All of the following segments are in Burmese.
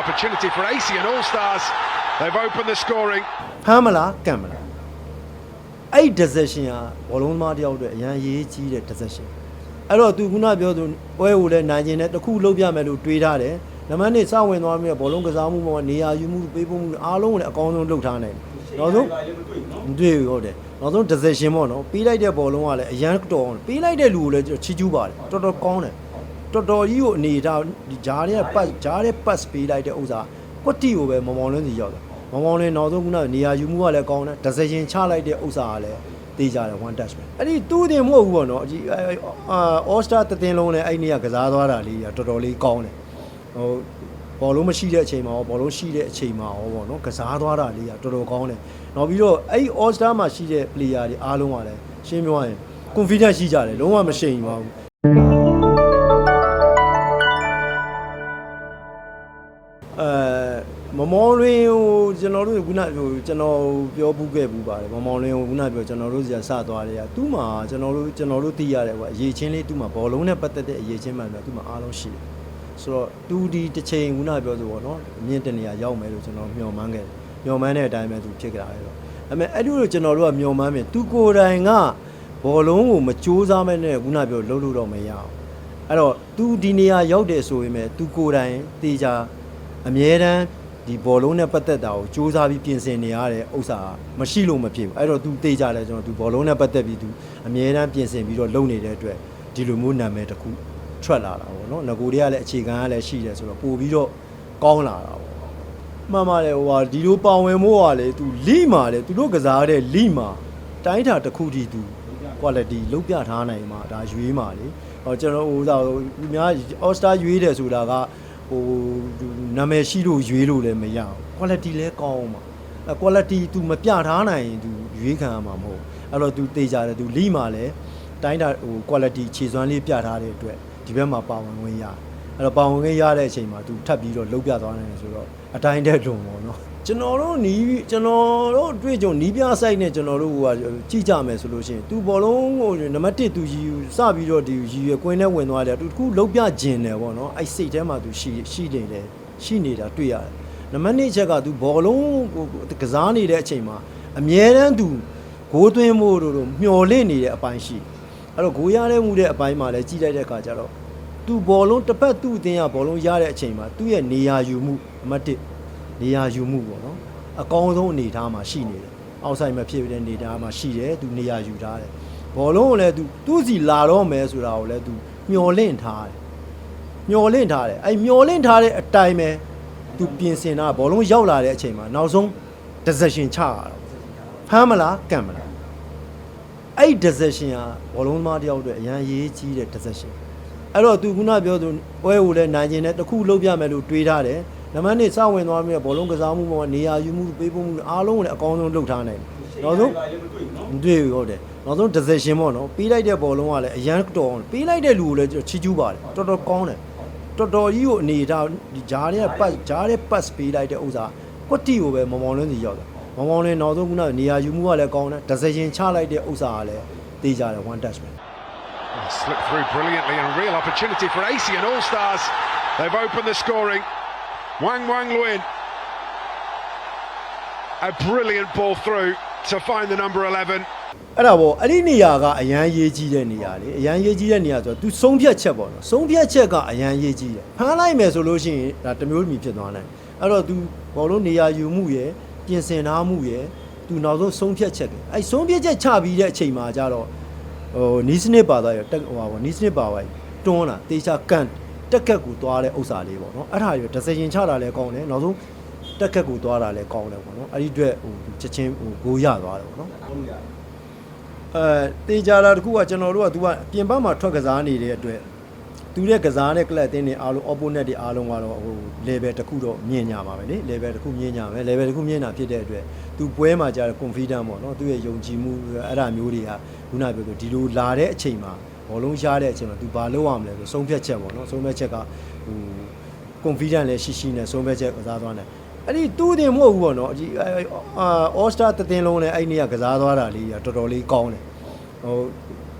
opportunity for AC and All Stars. They've opened the scoring. ဖမ်းမလားကန့်မလားအဲ့ဒီ decision ကဘောလုံးသမားတယောက်အတွက်အရန်ရေးကြီးတဲ့ decision အဲ့တော့သူခုနပြောသူပွဲကိုလည်းနိုင်ကျင်တဲ့တစ်ခုလုပ်ပြမယ်လို့တွေးထားတယ်နံပါတ်1စဝင်သွားပြီးတော့ဘောလုံးကစားမှုပေါ်မှာနေရာယူမှုပေးဖို့မှုအားလုံးကိုလည်းအကောင်းဆုံးလုပ်ထားနိုင်တယ်နောက်ဆုံးမတွေ့ဘူးဟုတ်တယ်နောက်ဆုံး decision ပေါ့နော်ပေးလိုက်တဲ့ဘောလုံးကလည်းအရန်တော်အောင်ပေးလိုက်တဲ့လူကိုလည်းကျွန်တော်ချီးကျူးပါတယ်တော်တော်ကောင်းတယ် တော်တော်ကြီးကိုအနေထားဒီဂျားရဲ့ pass ဂျားရဲ့ pass ပေးလိုက်တဲ့ဥစ္စာကွက်တီကိုပဲမောင်မောင်လင်းစီရောက်တယ်မောင်မောင်လင်းနောက်ဆုံးကနေရာယူမှုကလည်းကောင်းတယ် decision ချလိုက်တဲ့ဥစ္စာကလည်းတေးကြတယ် one touch ပဲအဲ့ဒီတူးတင်မဟုတ်ဘူးပေါ့နော်အကြီးအာ all star တတင်လုံးနဲ့အဲ့ဒီနေ့ကကစားသွားတာလေးကတော်တော်လေးကောင်းတယ်ဟိုဘောလုံးမရှိတဲ့အချိန်မှာရောဘောလုံးရှိတဲ့အချိန်မှာရောပေါ့နော်ကစားသွားတာလေးကတော်တော်ကောင်းတယ်နောက်ပြီးတော့အဲ့ဒီ all star မှာရှိတဲ့ player တွေအားလုံးကလည်းရှင်းပြောရရင် confidence ရှိကြတယ်လုံးဝမရှိရင်ပါဘူး လင်းဟိုကျွန်တော်တို့ခုနဟိုကျွန်တော်ပြောဘူးခဲ့ဘူးပါတယ်မမောလင်းဟိုခုနပြောကျွန်တော်တို့စီကစသွားတယ်ကသူ့မှာကျွန်တော်တို့ကျွန်တော်တို့သိရတယ်ကွာအရေးချင်းလေးသူ့မှာဘောလုံးနဲ့ပတ်သက်တဲ့အရေးချင်းမှန်တယ်သူ့မှာအားလုံးရှိတယ်ဆိုတော့သူဒီတစ်ချိန်ခုနပြောဆိုပေါ့နော်အမြင့်တနေရာရောက်မယ်လို့ကျွန်တော်မျှော်မှန်းခဲ့တယ်မျှော်မှန်းတဲ့အတိုင်းပဲသူဖြစ်ကြတာပဲတော့ဒါပေမဲ့အဲ့ဒီလိုကျွန်တော်တို့ကမျှော်မှန်းမြင်သူကိုယ်တိုင်ကဘောလုံးကိုမကြိုးစားမဲ့နဲ့ခုနပြောလှုပ်လို့တော့မရအောင်အဲ့တော့ तू ဒီနေရာရောက်တယ်ဆိုရင်ပဲ तू ကိုယ်တိုင်တေချာအမြဲတမ်း ဒီဘောလုံးနဲ့ပတ်သက်တာကိုစူးစမ်းပြီးပြင်ဆင်နေရတဲ့ဥစ္စာမရှိလို့မဖြစ်ဘူးအဲ့တော့ तू တေချာလဲကျွန်တော် तू ဘောလုံးနဲ့ပတ်သက်ပြီး तू အမြဲတမ်းပြင်ဆင်ပြီးတော့လုပ်နေတဲ့အတွက်ဒီလိုမျိုးနာမည်တစ်ခုထွက်လာတာပေါ့နော်ငကိုတွေကလည်းအခြေခံကလည်းရှိတယ်ဆိုတော့ပို့ပြီးတော့ကောင်းလာတာပေါ့မှန်ပါတယ်ဟိုဟာဒီလိုပါဝင်မှုကလေ तू လိမာလေသူတို့ကစားတဲ့လိမာတိုင်းတာတစ်ခုတည်း तू quality လုတ်ပြထားနိုင်မှာဒါရွေးမှာလေဟောကျွန်တော်ဟိုသာသူများ All Star ရွေးတယ်ဆိုတာက ဟိုနာမည်ရှိလို့ရွေးလို့လည်းမရဘူး quality လည်းကောင်းပါအဲ quality သူမပြထားနိုင်ရင်သူရွေးခံရမှာမဟုတ်အဲ့တော့သူတေချာတယ်သူလိမှာလည်းတိုင်းတာဟို quality ခြေစွမ်းလေးပြထားတဲ့အတွက်ဒီဘက်မှာပါဝင်ဝင်ရတယ် အဲ့တော့ပါဝင်ခဲ့ရတဲ့အချိန်မှာသူထပ်ပြီးတော့လှုပ်ပြသွားနိုင်တယ်ဆိုတော့အတိုင်းတက်လွန်ပေါ့နော်ကျွန်တော်တို့နီးကျွန်တော်တို့တွေ့ကြုံနီးပြဆိုင်နဲ့ကျွန်တော်တို့ကကြည့်ကြမယ်ဆိုလို့ရှိရင်သူဘောလုံးကိုနံပါတ်1သူယူစပြီးတော့ဒီရည်ရွယ်ကွင်းထဲဝင်သွားတယ်သူတခုလှုပ်ပြကျင်တယ်ပေါ့နော်အဲ့စိတ်ထဲမှာသူရှိရှိနေတယ်ရှိနေတာတွေ့ရတယ်နံပါတ်2ချက်ကသူဘောလုံးကိုကစားနေတဲ့အချိန်မှာအမြဲတမ်းသူဂိုးသွင်းဖို့တို့မျှော်လင့်နေတဲ့အပိုင်းရှိအဲ့တော့ဂိုးရတဲ့မှုတဲ့အပိုင်းမှာလည်းကြည့်လိုက်တဲ့အခါကျတော့ သူဘောလုံးတစ်ပတ်သူ့အတင်းကဘောလုံးရတဲ့အချိန်မှာသူ့ရဲ့နေရာယူမှုအမှတ်1နေရာယူမှုပေါ့နော်အကောင်းဆုံးအနေအထားမှာရှိနေတယ်အောက်ဆိုင်မှာဖြစ်တဲ့အနေအထားမှာရှိတယ်သူနေရာယူထားတယ်ဘောလုံးကိုလည်းသူသူ့စီလာတော့မယ်ဆိုတာကိုလည်းသူမျောလင့်ထားတယ်မျောလင့်ထားတယ်အဲ့မျောလင့်ထားတဲ့အတိုင်းပဲသူပြင်ဆင်တာဘောလုံးရောက်လာတဲ့အချိန်မှာနောက်ဆုံး decision ချရတာဖမ်းမလားကန့်မလားအဲ့ဒီ decision ကဘောလုံးသမားတယောက်အတွက်အရန်ရေးကြီးတဲ့ decision အဲ့တော့သူခုနပြောသူပွဲကိုလည်းနိုင်ကျင်တဲ့တစ်ခုလုပ်ပြမယ်လို့တွေးထားတယ်နံပါတ်1စဝင်သွားပြီးတော့ဘောလုံးကစားမှုပေါ်မှာနေရာယူမှုပေးဖို့မှုအားလုံးကိုလည်းအကောင်းဆုံးလုပ်ထားနိုင်တယ်နောက်ဆုံးမတွေ့ဘူးဟုတ်တယ်နောက်ဆုံး decision ပေါ့နော်ပေးလိုက်တဲ့ဘောလုံးကလည်းအရန်တော်အောင်ပေးလိုက်တဲ့လူကိုလည်းချီးကျူးပါတယ်တော်တော်ကောင်းတယ်တော်တော်ကြီးကိုအနေထားဒီဂျားရဲ့ pass ဂျားရဲ့ pass ပေးလိုက်တဲ့ဥစ္စာကွက်တီကိုပဲမောင်မောင်လင်းစီရောက်တယ်မောင်မောင်လင်းနောက်ဆုံးခုနနေရာယူမှုကလည်းကောင်းတယ် decision ချလိုက်တဲ့ဥစ္စာကလည်းတေးကြတယ် one touch ပဲ Slipped through brilliantly and a real opportunity for AC and All Stars. They've opened the scoring. Wang Wang Luin. A brilliant ball through to find the number 11. အဲ့ဒါပေါ့အဲ့ဒီနေရာကအရန်ရေးကြီးတဲ့နေရာလေအရန်ရေးကြီးတဲ့နေရာဆိုတော့ तू ဆုံးဖြတ်ချက်ပေါ့နော်ဆုံးဖြတ်ချက်ကအရန်ရေးကြီးတယ်ဖမ်းလိုက်မယ်ဆိုလို့ရှိရင်ဒါတစ်မျိုးမြည်ဖြစ်သွားနိုင်အဲ့တော့ तू ဘောလုံးနေရာယူမှုရယ်ပြင်ဆင်ထားမှုရယ် तू နောက်ဆုံးဆုံးဖြတ်ချက်ကအဲ့ဆုံးဖြတ်ချက်ချပြီးတဲ့အချိန်မှာကျတော့ ဟိုနီးစနစ်ပါသွားရတက်ဟိုပါပေါ့နီးစနစ်ပါသွားတွန်းလာတေချာကန်တက်ကက်ကိုသွားတဲ့ဥစ္စာလေးပေါ့နော်အဲ့ဒါတွေ decision ချတာလည်းကောင်းတယ်နောက်ဆုံးတက်ကက်ကိုသွားတာလည်းကောင်းတယ်ပေါ့နော်အဲ့ဒီအတွက်ဟိုချက်ချင်းဟိုဂိုးရသွားတယ်ပေါ့နော်အဲတေချာလာတခုကကျွန်တော်တို့က तू ကပြင်ပမှာထွက်ကစားနေတဲ့အတွက် သူတဲ့ကစားတဲ့ကလပ်အသင်းတွေအားလုံး opponent တွေအားလုံးကတော့ဟို level တစ်ခုတော့မြင်ညာပါပဲလေ level တစ်ခုမြင်ညာပဲ level တစ်ခုမြင်တာဖြစ်တဲ့အတွက် तू ပွဲမှာကြာ confident ပေါ့နော်သူရဲ့ယုံကြည်မှုအဲ့ဒါမျိုးတွေကခုနပြောသူဒီလိုလာတဲ့အချိန်မှာဘောလုံးရှားတဲ့အချိန်မှာ तू ဘာလုပ်ရမလဲဆိုဆုံးဖြတ်ချက်ပေါ့နော်ဆုံးဖြတ်ချက်ကဟို confident လည်းရှိရှိနဲ့ဆုံးဖြတ်ချက်ကစားသွားတယ်အဲ့ဒီတူးတင်မဟုတ်ဘူးပေါ့နော်အကြီးအာ all star တသင်းလုံးနဲ့အဲ့ဒီနေ့ကကစားသွားတာလေးကတော်တော်လေးကောင်းတယ်ဟို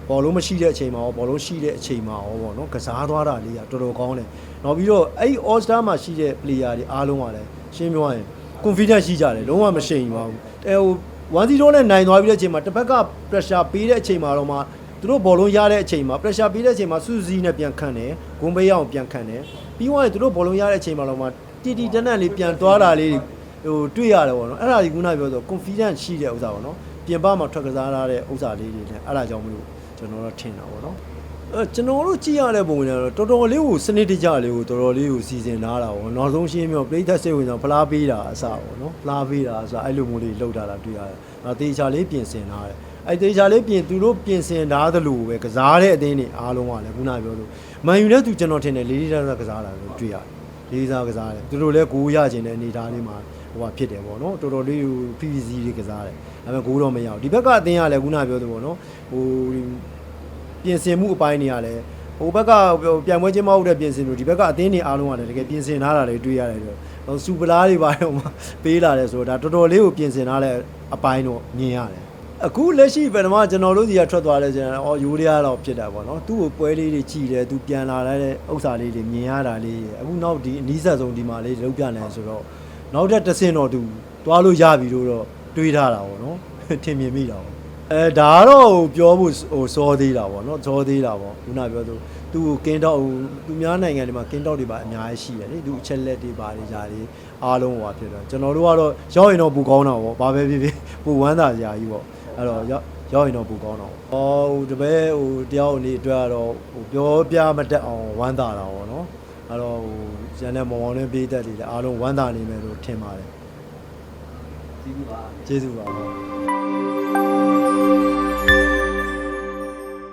ဘောလုံးမရှိတဲ့အချိန်မှာရောဘောလုံးရှိတဲ့အချိန်မှာရောပေါ့နော်ကစားသွားတာလေးကတော်တော်ကောင်းတယ်နောက်ပြီးတော့အဲ့ဒီ All Star မှာရှိတဲ့ player တွေအားလုံးကလည်းရှင်းပြောရရင် confidence ရှိကြတယ်လုံးဝမရှိရင်ပါဘူးအဲဟို1-0နဲ့နိုင်သွားပြီးတဲ့အချိန်မှာတစ်ဖက်က pressure ပေးတဲ့အချိန်မှာတော့မှသူတို့ဘောလုံးရတဲ့အချိန်မှာ pressure ပေးတဲ့အချိန်မှာစူးစီးနဲ့ပြန်ခန့်တယ်ဂုံးပေးရအောင်ပြန်ခန့်တယ်ပြီးသွားရင်သူတို့ဘောလုံးရတဲ့အချိန်မှာတော့မှတီတီတန်းတန်းလေးပြန်သွားတာလေးဟိုတွေ့ရတယ်ပေါ့နော်အဲ့ဒါကြီးခုနပြောဆို confidence ရှိတဲ့ဥစ္စာပေါ့နော်ပြင်ပမှာထွက်ကစားရတဲ့ဥစ္စာလေးတွေနဲ့အဲ့ဒါကြောင့်မလို့ ကျွန်တော်တို့ထင်တာပေါ့နော်အဲကျွန်တော်တို့ကြည့်ရတဲ့ပုံစံတော့တော်တော်လေးကိုစနစ်တကျလေးကိုတော်တော်လေးကိုစီစဉ်ထားတာပေါ့နောက်ဆုံးရှင်းပြောပရိသတ်စိတ်ဝင်စားဖလားပေးတာအစပေါ့နော်ဖလားပေးတာအစအဲ့လိုမျိုးလေးလှုပ်ထားတာတွေ့ရတယ်နောက်တေချာလေးပြင်ဆင်ထားတယ်အဲ့တေချာလေးပြင်သူတို့ပြင်ဆင်ထားသလိုပဲကစားတဲ့အသင်းတွေအားလုံးကလည်းခုနပြောလို့မန်ယူနဲ့သူကျွန်တော်ထင်တယ်လေးလေးတန်းကစားတာလို့တွေ့ရတယ်လေးစားကစားတယ်သူတို့လည်းဂိုးရခြင်းတဲ့အနေအထားလေးမှာ ဟိုဟာဖြစ်တယ်ပေါ့နော်တော်တော်လေးဟို PVC တွေကစားတယ်ဒါပေမဲ့ဂိုးတော့မရဘူးဒီဘက်ကအသင်းကလည်းခုနပြောသလိုပေါ့နော်ဟိုပြင်ဆင်မှုအပိုင်းတွေကလည်းဟိုဘက်ကပြန်ပွဲချင်းမဟုတ်တဲ့ပြင်ဆင်လို့ဒီဘက်ကအသင်းတွေအားလုံးကလည်းတကယ်ပြင်ဆင်ထားတာတွေတွေ့ရတယ်တော့ဟိုစူပလာတွေပါတော့မှပေးလာတယ်ဆိုတော့ဒါတော်တော်လေးကိုပြင်ဆင်ထားတဲ့အပိုင်းတော့မြင်ရတယ်အခုလက်ရှိဘယ်တော့မှကျွန်တော်တို့စီကထွက်သွားလဲကျတော့အော်ယူရီးယားတော့ဖြစ်တာပေါ့နော်သူ့ကိုပွဲလေးတွေကြည်တယ်သူပြန်လာတဲ့ဥစ္စာလေးတွေမြင်ရတာလေးအခုနောက်ဒီအနီးဆက်ဆုံးဒီမှာလေးလောက်ပြနေဆိုတော့ နောက်ထပ်တစ်ဆင့်တော့သူသွားလို့ရပြီလို့တော့တွေးထားတာပေါ့နော်ထင်မြင်မိတာပေါ့အဲဒါကတော့ဟိုပြောဖို့ဟိုစောသေးတာပေါ့နော်စောသေးတာပေါ့ခုနပြောသူသူကိုကင်းတော့ဟိုသူများနိုင်ငံတွေမှာကင်းတော့တွေပါအများကြီးရှိတယ်လေသူအချက်လက်တွေပါတွေຢာတွေအားလုံးဟိုပါဖြစ်တော့ကျွန်တော်တို့ကတော့ရောက်ရင်တော့ပူကောင်းတာပေါ့ဘာပဲဖြစ်ဖြစ်ပူဝမ်းသာຢာကြီးပေါ့အဲ့တော့ရောက်ရောက်ရင်တော့ပူကောင်းတော့ဟောဟိုတပည့်ဟိုတယောက်အနေအတွက်ကတော့ဟိုပြောပြမတတ်အောင်ဝမ်းသာတာပေါ့နော်အဲ့တော့ဟို ကျန်တဲ့မောင်မောင်လေးပေးတတ်တွေလည်းအားလုံးဝမ်းသာနေမယ်လို့ထင်ပါတယ်ကျေးဇူးပါကျေးဇူးပါဟုတ်